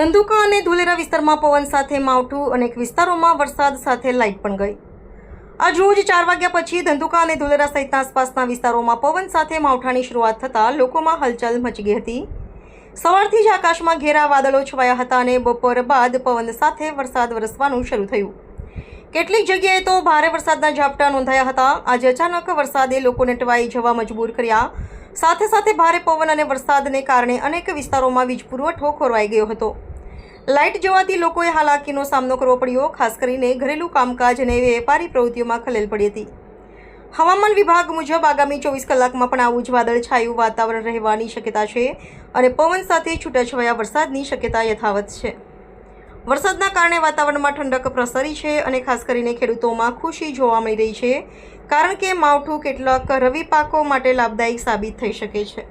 ધંધુકા અને ધુલેરા વિસ્તારમાં પવન સાથે માવઠું અનેક વિસ્તારોમાં વરસાદ સાથે લાઇટ પણ ગઈ. આજ રોજ ચાર વાગ્યા પછી ધંધુકા અને ધુલેરા સહિતના આસપાસના વિસ્તારોમાં પવન સાથે માવઠાની શરૂઆત થતાં લોકોમાં હલચલ મચી ગઈ હતી. સવારથી જ આકાશમાં ઘેરા વાદળો છવાયા હતા અને બપોર બાદ પવન સાથે વરસાદ વરસવાનું શરૂ થયું. કેટલીક જગ્યાએ તો ભારે વરસાદના ઝાપટા નોંધાયા હતા. આજે અચાનક વરસાદે લોકોને ટવાઈ જવા મજબૂર કર્યા. સાથે સાથે ભારે પવન અને વરસાદને કારણે અનેક વિસ્તારોમાં વીજ પુરવઠો ખોરવાઈ ગયો હતો. લાઇટ જવાથી લોકોએ હાલાકીનો સામનો કરવો પડ્યો, ખાસ કરીને ઘરેલું કામકાજ અને વેપારી પ્રવૃત્તિઓમાં ખલેલ પડી હતી. હવામાન વિભાગ મુજબ આગામી ચોવીસ કલાકમાં પણ આવું જ વાદળછાયું વાતાવરણ રહેવાની શક્યતા છે અને પવન સાથે છૂટાછવાયા વરસાદની શક્યતા યથાવત છે. વરસાદના કારણે વાતાવરણમાં ઠંડક પ્રસરી છે અને ખાસ કરીને ખેડૂતોમાં ખુશી જોવા મળી રહી છે, કારણ કે માવઠું કેટલાક રવિ પાકો માટે લાભદાયક સાબિત થઈ શકે છે.